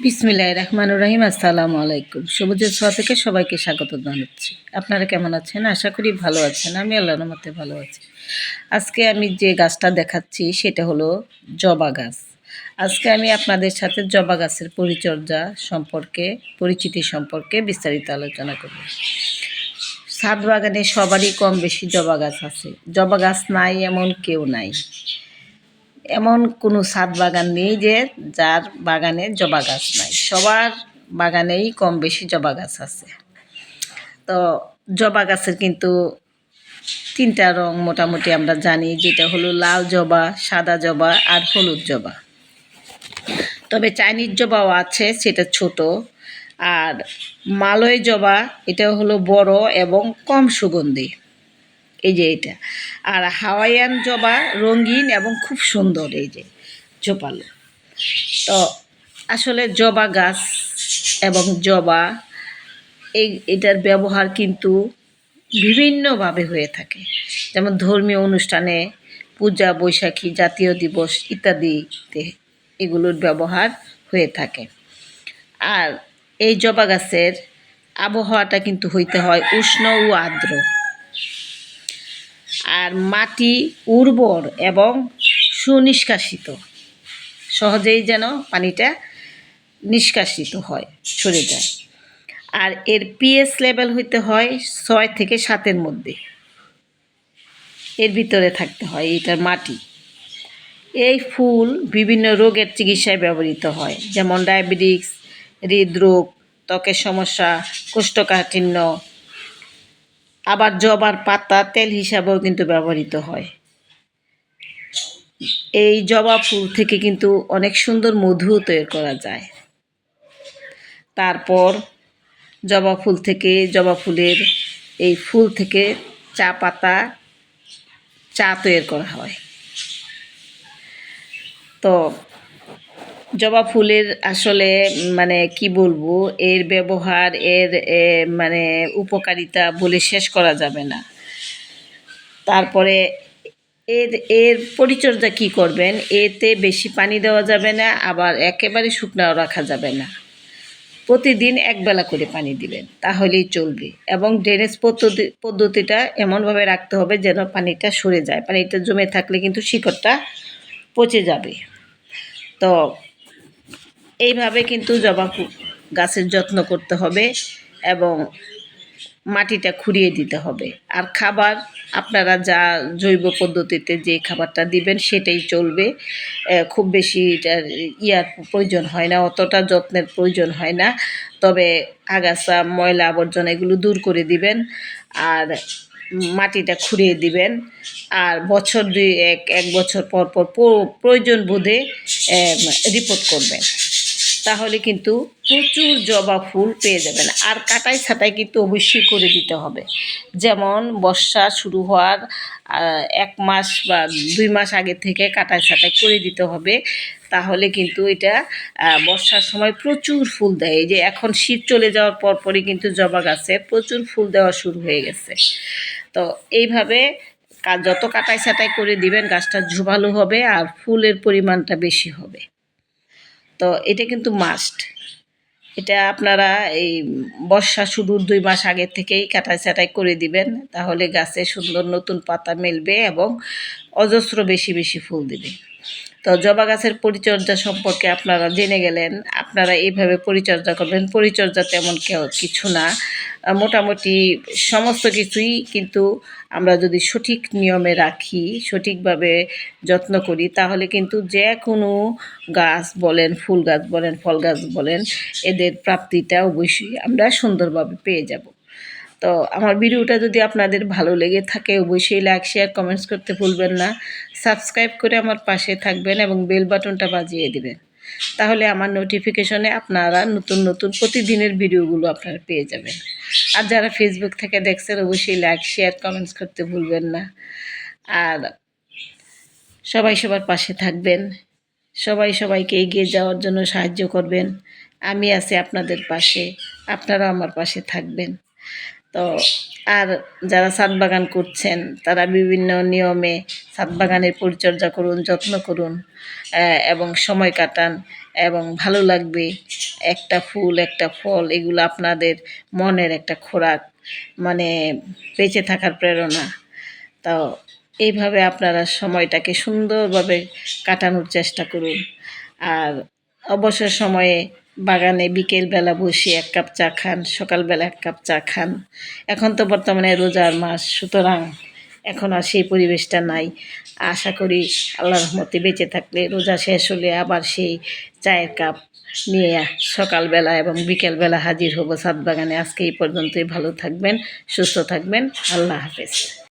বিসমিল্লাহ রহমান রহিম, আসসালামু আলাইকুম। সবুজের ছোঁয়া থেকে সবাইকে স্বাগত জানাচ্ছি। আপনারা কেমন আছেন? আশা করি ভালো আছেন। আমি আল্লাহর মতে ভালো আছি। আজকে আমি যে গাছটা দেখাচ্ছি, সেটা হলো জবা গাছ। আজকে আমি আপনাদের সাথে জবা গাছের পরিচর্যা সম্পর্কে, পরিচিতি সম্পর্কে বিস্তারিত আলোচনা করব। ছাদ বাগানে সবারই কম বেশি জবা গাছ আছে। জবা গাছ নাই, এমন কেউ নাই। এমন কোনো ছাদ বাগান নেই যে যার বাগানে জবা গাছ নাই। সবার বাগানেই কম বেশি জবা গাছ আছে। তো জবা গাছের কিন্তু তিনটা রং মোটামুটি আমরা জানি, যেটা হলো লাল জবা, সাদা জবা আর হলুদ জবা। তবে চাইনিজ জবাও আছে, সেটা ছোট। আর মালয় জবা, এটা হলো বড় এবং কম সুগন্ধি। এই যে এটা। আর হাওয়াইয়ান জবা রঙিন এবং খুব সুন্দর এই যে জোপালো। তো আসলে জবা গাছ এবং জবা, এই এটার ব্যবহার কিন্তু বিভিন্নভাবে হয়ে থাকে। যেমন ধর্মীয় অনুষ্ঠানে পূজা, বৈশাখী, জাতীয় দিবস ইত্যাদিতে এগুলোর ব্যবহার হয়ে থাকে। আর এই জবা গাছের আবহাওয়াটা কিন্তু হইতে হয় উষ্ণ ও আর্দ্র। আর মাটি উর্বর এবং সুনিষ্কাশিত। সহজেই যেন পানিটা নিষ্কাশিত হয়, সরে যায়। আর এর পিএস লেভেল হইতে হয় ছয় থেকে সাতের মধ্যে। এর ভিতরে থাকতে হয় এটার মাটি। এই ফুল বিভিন্ন রোগের চিকিৎসায় ব্যবহৃত হয়, যেমন ডায়াবেটিক্স হৃদরোগ, ত্বকের সমস্যা, কোষ্ঠকাঠিন্য আবার জবার পাতা, তেল হিসাবেও কিন্তু ব্যবহৃত হয়। এই জবা ফুল থেকে কিন্তু অনেক সুন্দর মধু তৈরি করা যায়। তারপর জবা ফুল থেকে, জবা ফুলের এই ফুল থেকে চা পাতা, চা তৈরি করা হয়। তো জবা ফুলের আসলে মানে কি বলব, এর ব্যবহার, এর মানে উপকারিতা বলে শেষ করা যাবে না। তারপরে এর এর পরিচর্যা কি করবেন? এতে বেশি পানি দেওয়া যাবে না, আবার একেবারে শুকনাও রাখা যাবে না। প্রতিদিন একবেলা করে পানি দিবেন, তাহলেই চলবে। এবং ড্রেনেজ পদ্ধতি, পদ্ধতিটা এমনভাবে রাখতে হবে যেন পানিটা সরে যায়। পানিটা জমে থাকলে কিন্তু শিকড়টা পচে যাবে। তো এইভাবে কিন্তু জবা গাছের যত্ন করতে হবে এবং মাটিটা খুঁড়িয়ে দিতে হবে। আর খাবার, আপনারা যা জৈব পদ্ধতিতে যে খাবারটা দিবেন সেটাই চলবে। খুব বেশি এটার ইয়ার প্রয়োজন হয় না, অতটা যত্নের প্রয়োজন হয় না। তবে আগাছা, ময়লা আবর্জনা এগুলো দূর করে দিবেন আর মাটিটা খুঁড়িয়ে দিবেন। আর বছর দুই এক এক বছর পর পর প্রয়োজন বোধে রিপোর্ট করবেন। তাহলে কিন্তু প্রচুর জবা ফুল পেয়ে যাবেন। আর কাটাই ছাটাই কিন্তু অবশ্যই করে দিতে হবে। যেমন বর্ষা শুরু হওয়ার এক মাস বা দুই মাস আগে থেকে কাটাই ছাটাই করে দিতে হবে। তাহলে কিন্তু এটা বর্ষার সময় প্রচুর ফুল দেয়। এই যে এখন শীত চলে যাওয়ার পর পরই কিন্তু জবা গাছে প্রচুর ফুল দেওয়া শুরু হয়ে গেছে। তো এইভাবে যত কাটাই ছাটাই করে দিবেন, গাছটা ঝুভালো হবে আর ফুলের পরিমাণটা বেশি হবে। তো এটা কিন্তু মাস্ট এটা আপনারা এই বর্ষা শুরুর দুই মাস আগের থেকেই কাটাই ছাটাই করে দিবেন, তাহলে গাছে সুন্দর নতুন পাতা মেলবে এবং অজস্র বেশি বেশি ফুল দিবে। তো জবা গাছের পরিচর্যা সম্পর্কে আপনারা জেনে গেলেন, আপনারা এইভাবে পরিচর্যা করবেন। পরিচর্যা তেমন কেউ কিছু না। মোটামুটি সমস্ত কিছুই কিন্তু আমরা যদি সঠিক নিয়মে রাখি, সঠিকভাবে যত্ন করি, তাহলে কিন্তু যে কোনো গাছ বলেন, ফুল গাছ বলেন, ফল গাছ বলেন, এদের প্রাপ্তিটা অবশ্যই আমরা সুন্দরভাবে পেয়ে যাব। তো আমার ভিডিওটা যদি আপনাদের ভালো লেগে থাকে, অবশ্যই লাইক, শেয়ার, কমেন্টস করতে ভুলবেন না। সাবস্ক্রাইব করে আমার পাশে থাকবেন এবং বেল বাটনটা বাজিয়ে দিবেন। তাহলে আমার নোটিফিকেশনে আপনারা নতুন নতুন প্রতিদিনের ভিডিওগুলো আপনারা পেয়ে যাবেন। আর যারা ফেসবুক থেকে দেখছেন, অবশ্যই লাইক শেয়ার কমেন্টস করতে ভুলবেন না। আর সবাই সবার পাশে থাকবেন। সবাই সবাইকে এগিয়ে যাওয়ার জন্য সাহায্য করবেন। আমি আছি আপনাদের পাশে। আপনারাও আমার পাশে থাকবেন। তো আর যারা ছাদ বাগান করছেন, তারা বিভিন্ন নিয়মে ছাদ বাগানের পরিচর্যা করুন, যত্ন করুন এবং সময় কাটান, এবং ভালো লাগবে একটা ফুল, একটা ফল, এগুলো আপনাদের মনের একটা খোরাক মানে বেঁচে থাকার প্রেরণা। তো এইভাবে আপনারা সময়টাকে সুন্দরভাবে কাটানোর চেষ্টা করুন। আর অবসর সময়ে বাগানে বিকেলবেলা বসে এক কাপ চা খান, সকালবেলা এক কাপ চা খান। এখন তো বর্তমানে রোজার মাস, সুতরাং এখন আর সেই পরিবেশটা নাই। আশা করি আল্লাহ রহমতে বেঁচে থাকলে রোজা শেষ হলে আবার সেই চায়ের কাপ নিয়ে সকালবেলা এবং বিকেলবেলা হাজির হব সাত বাগানে। আজকে এই পর্যন্তই ভালো থাকবেন, সুস্থ থাকবেন। আল্লাহ হাফেজ।